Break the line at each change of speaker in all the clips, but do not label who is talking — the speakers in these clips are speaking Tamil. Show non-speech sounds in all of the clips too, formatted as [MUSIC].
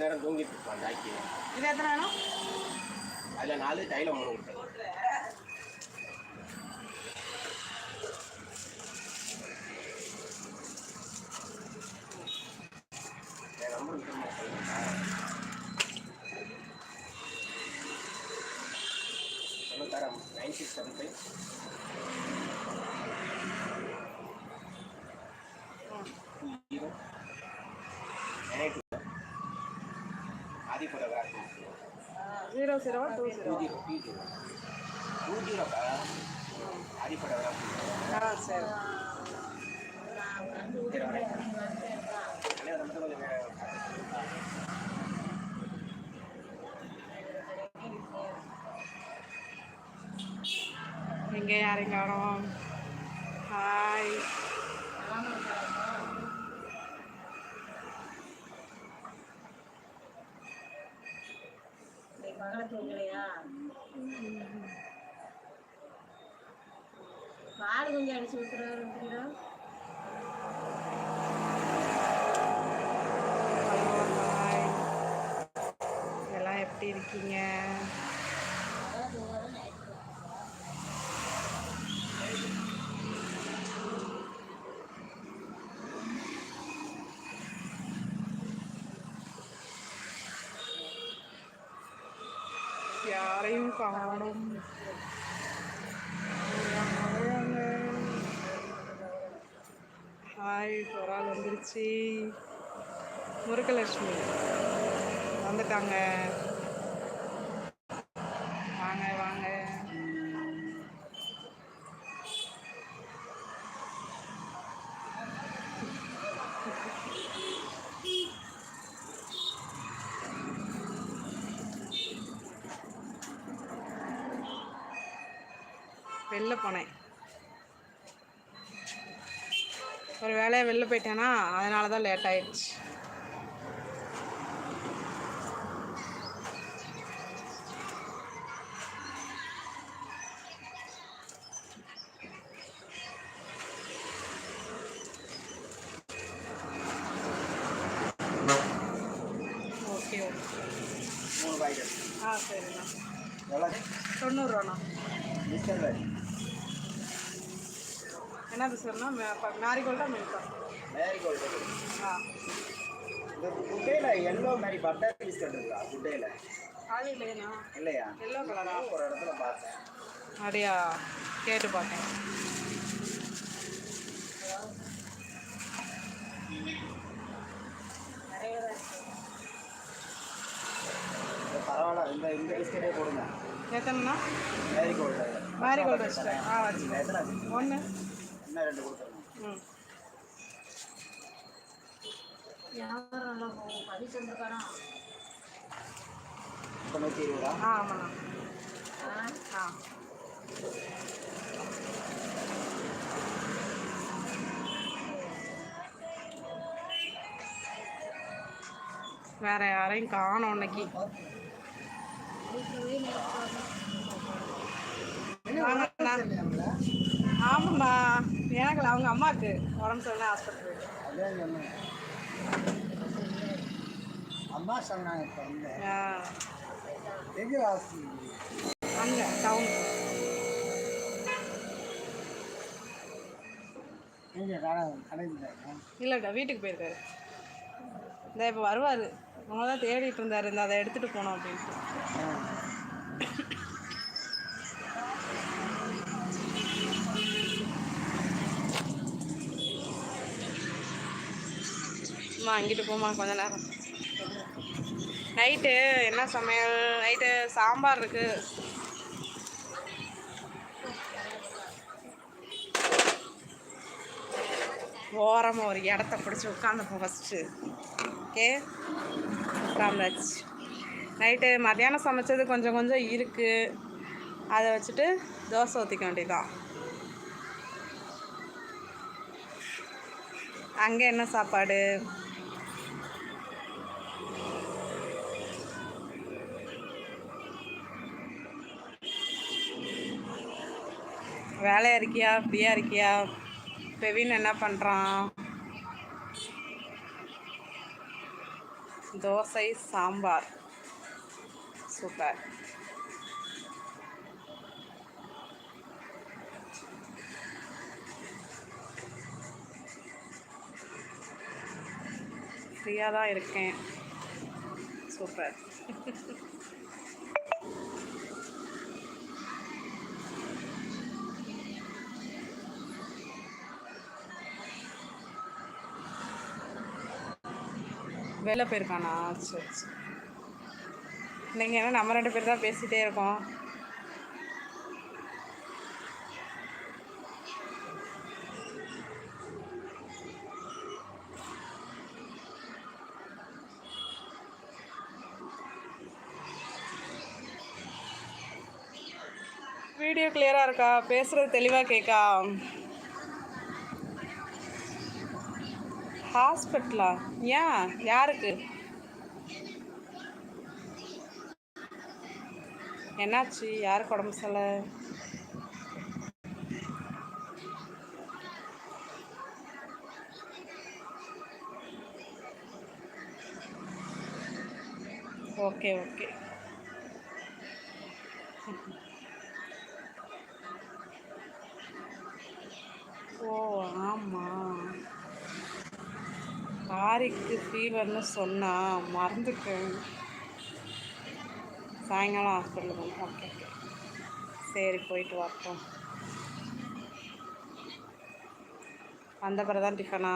நேரம் தூங்கிட்டு இருப்பான். ஜாக்கி
இது எத்தனை வேணும்
அதில் நாலு தைலம் மூணு கொடுத்தது zero
zero two zero
two zero
ஆ சரி எங்கே யாரையும் காணோம் ஹாய்
மகளை தூக்கலையா பால் கொஞ்சம் அடிச்சு ஊத்துறாரு விட்டுறா
ஹலோ எல்லாம் எப்படி இருக்கீங்க? பாடும் காணும் ஹாய் ஒரு ஆள் வந்துருச்சு முருகலட்சுமி வந்துட்டாங்க வெளில போனேன். ஒரு வேலையை வெளில போயிட்டேன்னா அதனால தான் லேட் ஆயிடுச்சு ஆ சரிண்ணா. தொண்ணூறுவாண்ணா என்னது சார்ண்ணா மேரிகோல்டா மில்கா
மேரிகோல்டு
ஆ.
இந்த குட்டையில் எல்லோ மாதிரி பட்டர் பிஸ்கட் இருக்கா குட்டையில்?
அது இல்லைண்ணா.
இல்லையா?
எல்லோ கலரா
ஒரு இடத்துல பார்த்தேன்.
அப்படியா? கேட்டு பார்த்தேன்.
பரவாயில்ல இந்த இந்த பிஸ்கெட்டே கொடுங்க
எத்தனைண்ணா?
மேரிகோல்டு
மேரிகோல்டு வச்சுட்டேன் ஆ வச்சுட்டேன்? ஒன்று
இன்னும் ரெண்டு கொடுத்துருங்க
வியாபாரம் நல்லா போகும்
இப்போ நூற்றி இருபதா
ஆ ஆமாண்ணா. ஆ வேற யாரையும் காணோம் இன்னைக்கு. ஆமாம்மா எனக்கு அவங்க அம்மாவுக்கு உடம்பு சரியில்லை ஹாஸ்பிட்டல்
அதான் சொன்னேன் அம்மா சொன்னாங்க இப்போ வந்து. எங்கே ஹாஸ்பிட்டல்
அங்கே டவுன்
எங்கே கடை கடைக்கு
இல்லைக்கா வீட்டுக்கு போயிருக்காரு. இந்த இப்போ வருவார். அவங்க தான் தேடிட்டு இருந்தார். இந்த அதை எடுத்துகிட்டு போனோம் அப்படின்ட்டு. அம்மா அங்கிட்டு போமா கொஞ்ச நேரம். நைட்டு என்ன சமையல்? நைட்டு சாம்பார் இருக்கு. ஓரமாக ஒரு இடத்த பிடிச்சி உட்காந்துப்போம் ஃபஸ்ட்டு ஓகே உட்காந்தாச்சு நைட்டு மத்தியானம் சமைச்சது கொஞ்சம் கொஞ்சம் இருக்குது அதை வச்சுட்டு தோசை ஊற்றிக்க வேண்டியதான் அங்கே என்ன சாப்பாடு? வேலையாக இருக்கியா? ஃப்ரீயாக இருக்கியா? பெவின் என்ன பண்ணுறான் தோசை சாம்பார். சூப்பர். ஃப்ரீயாக தான் இருக்கேன். சூப்பர். வெளில போயிருக்கானா? சரி சரி. நீங்கள் என்ன நம்ம ரெண்டு பேர் தான் பேசிகிட்டே இருக்கோம். வீடியோ கிளியராக இருக்கா? பேசுகிறது தெளிவாக கேட்கா? ஹாஸ்பிட்டலா? ஏன் யாருக்கு? என்னாச்சு? யாருக்கு உடம்பு சரியில்லை? ஓகே ஓகே ஓ ஆமாம் லாரிக்கு ஃபீவர்னு சொன்னால் மறந்துட்டேன். சாயங்காலம் ஹாஸ்பிட்டல் போகணும் ஓகே ஓகே சரி போயிட்டு வரட்டும். வந்த பிறகு தான் டிஃபனா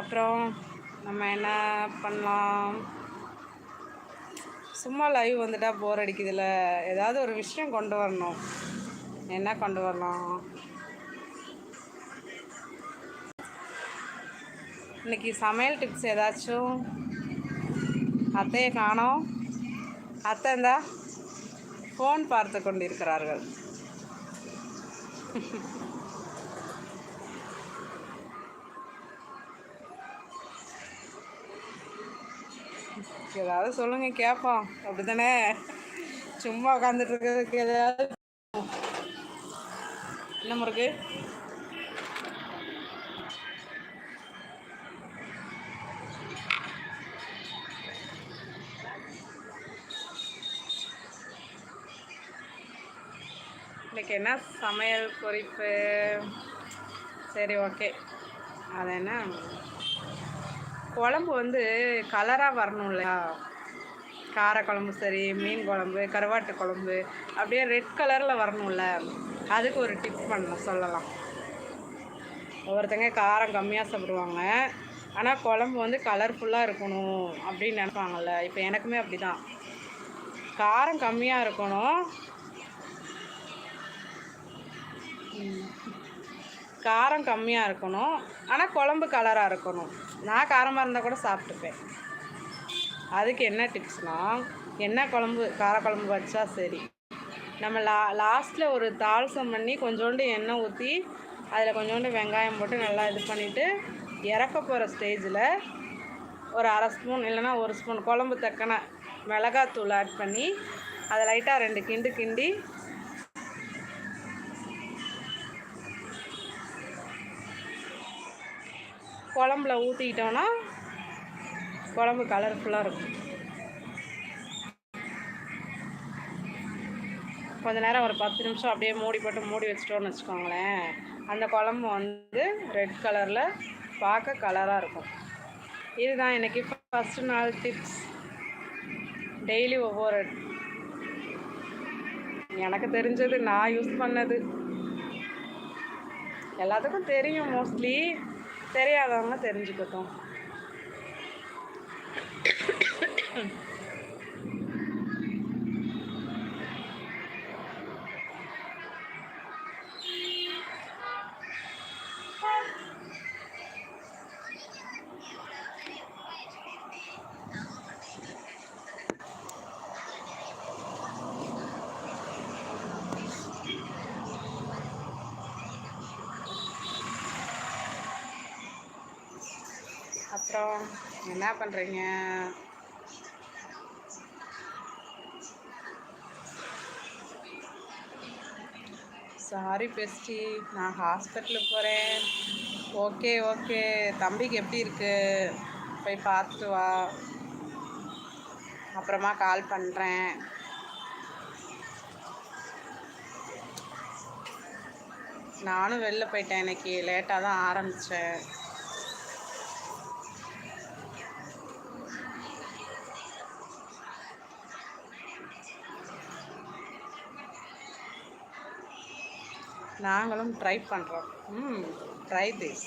அப்புறம் நம்ம என்ன பண்ணலாம்? சும்மா லைவ் வந்துட்டா போர் அடிக்குதுல்ல ஏதாவது ஒரு விஷயம் கொண்டு வரணும். என்ன கொண்டு வரலாம்? இன்னைக்கு சமையல் டிப்ஸ் ஏதாச்சும்? அத்தையை காணோம். அத்தை இந்தா ஃபோன் பார்த்து கொண்டிருக்கிறார்கள். [LAUGHS] ஏதாவது சொல்லுங்க கேட்போம் அப்படிதானே சும்மா உட்காந்துட்டு இருக்கிறதுக்கு ஏதாவது என்ன முருக்கு இன்னைக்கு என்ன சமையல் குறிப்பு? சரி ஓகே. அது என்ன? குழம்பு வந்து கலராக வரணும் இல்லையா கார குழம்பு சரி மீன் குழம்பு கருவாட்டு குழம்பு அப்படியே ரெட் கலரில் வரணும்ல. அதுக்கு ஒரு டிப் பண்ணலாம் சொல்லலாம். ஒவ்வொருத்தங்க காரம் கம்மியாக சாப்பிடுவாங்க. ஆனால் குழம்பு வந்து கலர்ஃபுல்லாக இருக்கணும் அப்படின்னு நினைப்பாங்கல்ல. இப்போ எனக்குமே அப்படி தான் காரம் கம்மியாக இருக்கணும். காரம் கம்மியாக இருக்கணும். ஆனால் குழம்பு கலராக இருக்கணும். நான் காரமாக இருந்தால் கூட சாப்பிட்டுப்பேன். அதுக்கு என்ன டிப்ஸ்னால் என்ன குழம்பு காரக்குழம்பு வச்சா சரி. நம்ம லா லாஸ்ட்டில் ஒரு தாள்சம் பண்ணி கொஞ்சோண்டு எண்ணெய் ஊற்றி அதில் கொஞ்சோண்டு வெங்காயம் போட்டு நல்லா இது பண்ணிவிட்டு இறக்க போகிற ஸ்டேஜில் ஒரு அரை ஸ்பூன் இல்லைன்னா ஒரு ஸ்பூன் குழம்பு தக்கன மிளகாத்தூள் ஆட் பண்ணி அதை லைட்டாக ரெண்டு கிண்டு கிண்டி குழம்புல ஊற்றிக்கிட்டோன்னா குழம்பு கலர்ஃபுல்லாக இருக்கும். கொஞ்ச நேரம் ஒரு பத்து நிமிஷம் அப்படியே மூடி போட்டு மூடி வச்சிட்டோன்னு வச்சுக்கோங்களேன். அந்த குழம்பு வந்து ரெட் கலரில் பார்க்க கலராக இருக்கும். இதுதான் எனக்கு ஃபஸ்ட்டு நாள் டிப்ஸ் டெய்லி ஒவ்வொரு எனக்கு தெரிஞ்சது நான் யூஸ் பண்ணது. எல்லாத்துக்கும் தெரியும் மோஸ்ட்லி தெரியாதவங்க தெரிஞ்சுக்கட்டும். அப்புறம் என்ன பண்ணுறீங்க சாரி பெஸ்டி நான் ஹாஸ்பிட்டலுக்கு போகிறேன் ஓகே ஓகே தம்பிக்கு எப்படி இருக்கு? போய் பார்த்துட்டு வா. அப்புறமா கால் பண்ணுறேன் நானும் வெளில போயிட்டேன் இன்னைக்கு. லேட்டாக தான் ஆரம்பித்தேன் நாங்களும் ட்ரை பண்ணுறோம் ம் ட்ரை திஸ்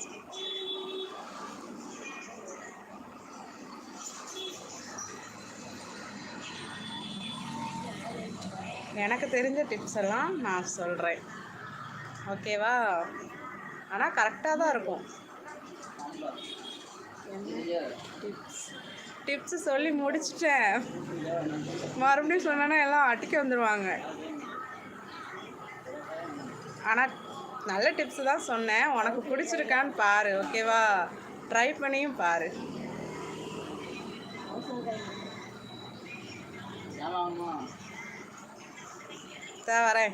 எனக்கு தெரிஞ்ச டிப்ஸ் எல்லாம் நான் சொல்கிறேன் ஓகேவா ஆனால் கரெக்டாக தான் இருக்கும். டிப்ஸ் டிப்ஸு சொல்லி முடிச்சிட்டேன். மறுபடியும் சொன்னேன்னா எல்லாம் அட்டிக்க வந்துடுவாங்க ஆனால் நல்ல டிப்ஸ் தான் சொன்னேன். உனக்கு பிடிச்சிருக்கான்னு பாரு ஓகேவா ட்ரை பண்ணியும் பாரு. வரேன்.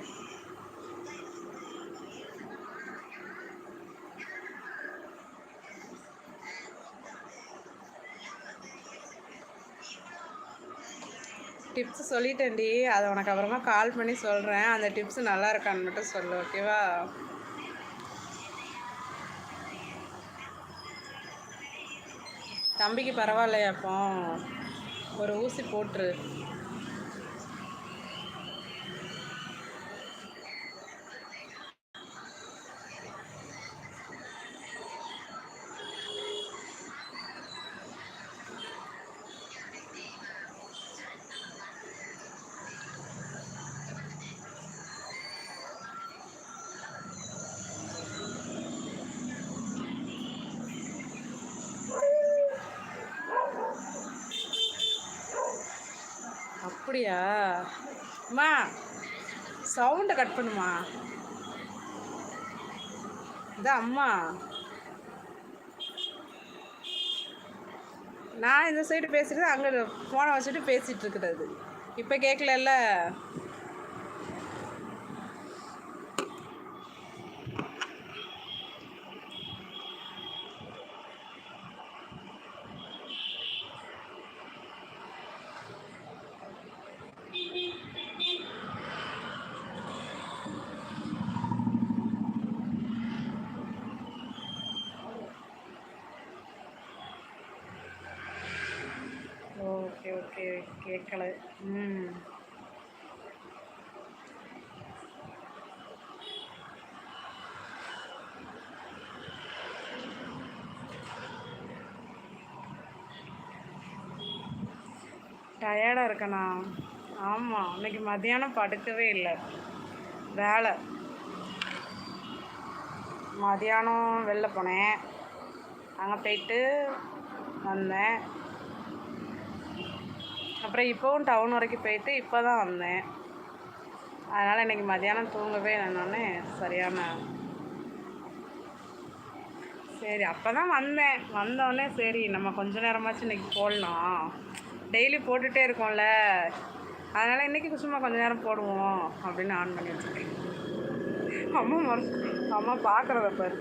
டிப்ஸ் சொல்லிட்டேன்டி. அதை உனக்கு அப்புறமா கால் பண்ணி சொல்கிறேன் அந்த டிப்ஸ் நல்லா இருக்கான்னு மட்டும் சொல்லு ஓகேவா தம்பிக்கு பரவாயில்லையா அப்போ? ஒரு ஊசி போட்டுரு. அப்படியா? அம்மா சவுண்டை கட் பண்ணுமா? இதான் அம்மா. நான் இந்த சைடு பேசிட்டு அங்கே ஃபோனை வச்சுட்டு பேசிகிட்டு இருக்கிறது. இப்போ கேட்கலல்ல ஓகே ஓகே கேட்கல ம் டயர்டாக இருக்கண்ணா ஆமாம் இன்னைக்கு மதியானம் படுக்கவே இல்லை. வேலை. மதியானம் வெளில போனேன். அங்கே போயிட்டு வந்தேன். அப்புறம் இப்போவும் டவுன் வரைக்கும் போயிட்டு இப்போ தான் வந்தேன். அதனால் இன்னைக்கு மத்தியானம் தூங்கவே இல்லைன்னொன்னே சரியான சரி அப்போ தான் வந்தேன். வந்தோடனே சரி நம்ம கொஞ்ச நேரமாச்சும் இன்றைக்கி போடலாம். டெய்லி போட்டுகிட்டே இருக்கோம்ல. அதனால் இன்றைக்கி சும்மா கொஞ்சம் நேரம் போடுவோம் அப்படின்னு ஆன் பண்ணி வச்சுருக்கேன் அம்மா மறு அம்மா பார்க்குறத பாரு.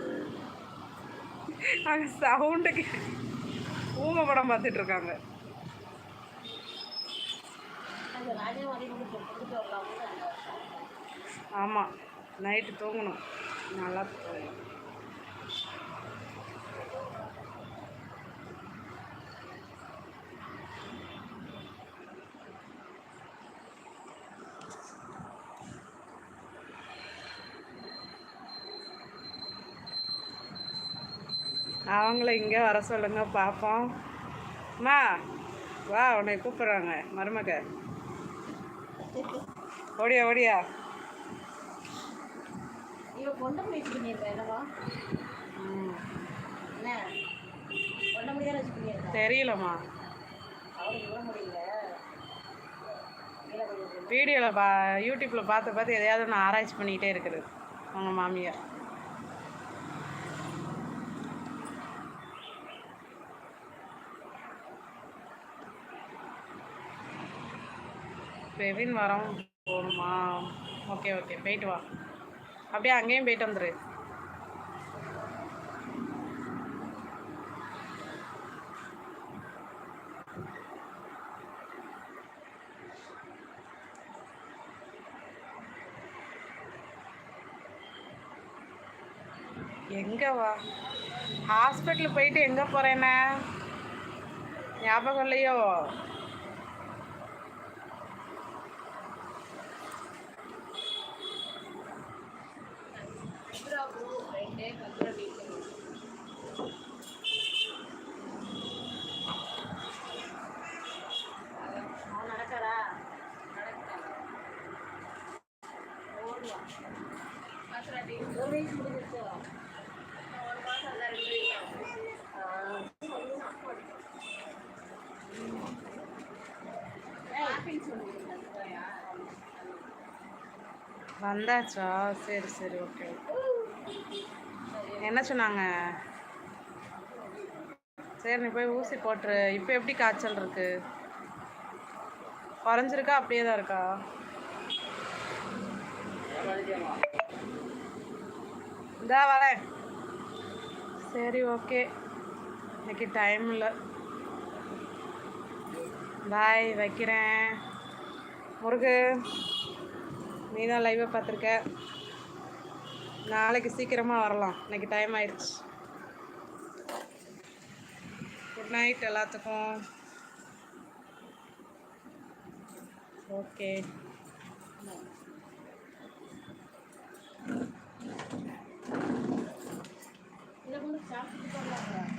அங்கே சவுண்டுக்கு ஊமை படம் பார்த்துட்டு இருக்காங்க. ஆமாம் நைட்டு தூங்கணும். நல்லா தூங்கணும். அவங்கள இங்கே வர சொல்லுங்க பார்ப்போம். அம்மா வா உன்னை கூப்பிட்றாங்க மருமக. ஓடியா ஓடியா. ம். தெரியலம்மா. வீடியோவில் பா யூடியூப்பில் பார்த்து பார்த்து எதையாவது ஒன்று ஆராய்ச்சி பண்ணிக்கிட்டே இருக்குது அவங்க மாமியார். பெவின் வரோம் போகணுமா ஓகே ஓகே. போயிட்டு வா. அப்படியே அங்கேயும் போயிட்டு வந்துரு. எங்கே வா? ஹாஸ்பிட்டல் போயிட்டு எங்கே போறேன்னா? ஞாபகம் இல்லையோ? வந்தாச்சா? சரி சரி ஓகே என்ன சொன்னாங்க? சரி நீ போய் ஊசி போட்டுரு. இப்போ எப்படி காய்ச்சல் இருக்கு? குறைஞ்சிருக்கா? அப்படியே தான் இருக்கா? இதா வரேன் சரி ஓகே இன்னைக்கு டைம் இல்லை. பாய் வைக்கிறேன். முருகு. நீ தான் லைவை பார்த்துருக்க. நாளைக்கு சீக்கிரமாக வரலாம். இன்னைக்கு டைம் ஆயிடுச்சு. குட் நைட் எல்லாத்துக்கும். ஓகே
சாப்பிட்டு